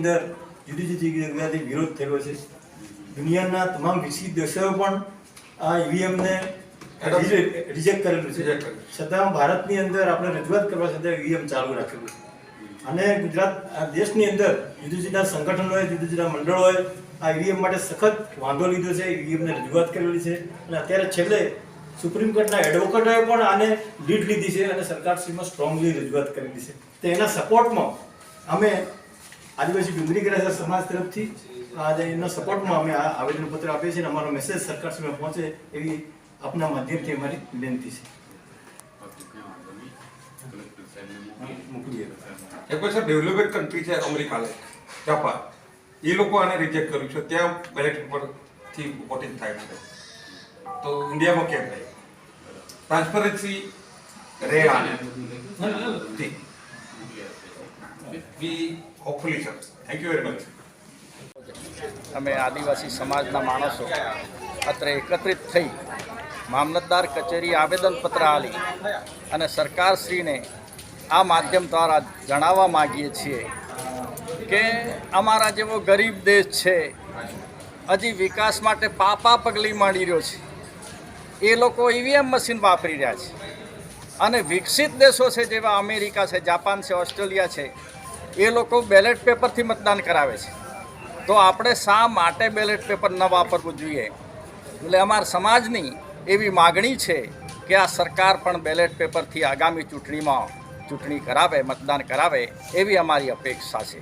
અંદર જુદી જુદી જગ્યાથી વિરોધ થયો છે. દુનિયાના તમામ વિકસિત દેશોએ પણ આ ઈવીએમને રિજેક્ટ કરેલું છે. છતાં ભારતની અંદર આપણે રજૂઆત કરવા છતાં ઈવીએમ ચાલુ રાખેલું છે. અને ગુજરાત આ દેશની અંદર જુદા જુદા સંગઠનોએ જુદા જુદા મંડળોએ આ ઈવીએમ માટે સખત વાંધો લીધો છે. ઈવીએમને રજૂઆત કરેલી છે. અને અત્યારે છેલ્લે સુપ્રીમ કોર્ટના એડવોકેટોએ પણ આને લીડ લીધી છે અને સરકારશ્રીમાં સ્ટ્રોંગલી રજૂઆત કરેલી છે. તો એના સપોર્ટમાં અમે આદિવાસી ડુંગરી ગ્રાસર સમાજ તરફથી આજે એના સપોર્ટમાં અમે આ આવેદનપત્ર આપીએ છીએ અને અમારો મેસેજ સરકાર સુધી પહોંચે એવી આપના માધ્યમથી અમારી વિનંતી છે. એક પછી ડેવલપેડ કન્ટ્રી છે અમેરિકા જાપાન. એ લોકો આને રિજેક્ટ કર્યું છે. ત્યાં બેલેટ પેપરથી થાય છે. તો ઇન્ડિયામાં કેમ થાય ટ્રાન્સપરન્સી રહે આને. We hopefully sir thank you very much અમે આદિવાસી સમાજના માણસો અત્રે એકત્રિત થઈ મામલતદાર કચેરી આવેદનપત્ર આલી અને સરકારશ્રીને આ માધ્યમ દ્વારા જણાવવા માગીએ છીએ કે અમારા જેવો ગરીબ દેશ છે, હજી વિકાસ માટે પાપા પગલી માંડી રહ્યો છે. એ લોકો ઈવીએમ મશીન વાપરી રહ્યા છે. અને વિકસિત દેશો છે જેવા અમેરિકા છે, જાપાન છે, ઓસ્ટ્રેલિયા છે એ લોકો બેલેટ પેપરથી મતદાન કરાવે છે. તો આપણે શા માટે બેલેટ પેપર ન વાપરવું જોઈએ? એટલે અમારા સમાજની એવી માગણી છે કે આ સરકાર પણ બેલેટ પેપરથી આગામી ચૂંટણીમાં ચૂંટણી કરાવે, મતદાન કરાવે એવી અમારી અપેક્ષા છે.